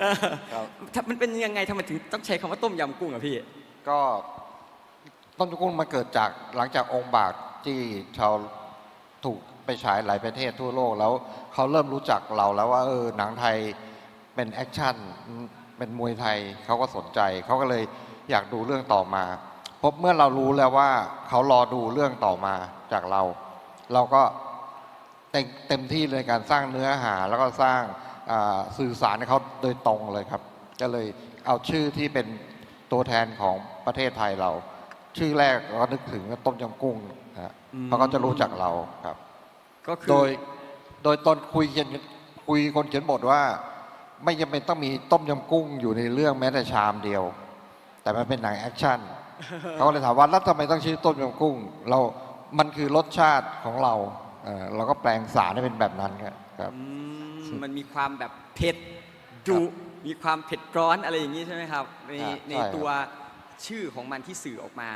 เออครับถ้ามันเป็นยังไงทำไมถึงต้องใช้คำว่าต้มยำกุ้งอะพี่ ก็ต้นกุ้งมาเกิดจากหลังจากองค์บากที่ชาวถูกไปฉายหลายประเทศทั่วโลกแล้วเขาเริ่มรู้จักเราแล้วว่าเออหนังไทยเป็นแอคชั่นเป็นมวยไทยเขาก็สนใจเขาก็เลยอยากดูเรื่องต่อมาพบเมื่อเรารู้แล้วว่าเขารอดูเรื่องต่อมาจากเรา เราก็เต็มเต็มที่เลยการสร้างเนื้อหาแล้วก็สร้างอ่า สื่อสารให้เขาโดยตรงเลยครับ ก็เลยเอาชื่อที่เป็นตัวแทนของประเทศไทยเรา ชื่อแรกเราก็นึกถึงต้มยำกุ้งนะฮะอืมเพราะเขาจะรู้จักเราครับ ก็คือโดยโดยตอนคุยเขียนคุยคนเขียนบทว่า ไม่จำเป็นต้องมีต้มยำกุ้งอยู่ในเรื่องแม้แต่ชามเดียว แต่มันเป็นหนังแอคชั่น เขาก็เลยถามว่าแล้วทำไมต้องชื่อต้มยำกุ้ง เรา มันคือรสชาติของเรา เอ่อเราก็แปลงสารให้เป็นแบบนั้นครับครับ อืมมันมีความแบบเผ็ดดุมีความเผ็ดร้อนอะไรอย่างนี้ใช่ไหมครับในครับในใช่ครับ ตัวชื่อของมันที่สื่อออกมา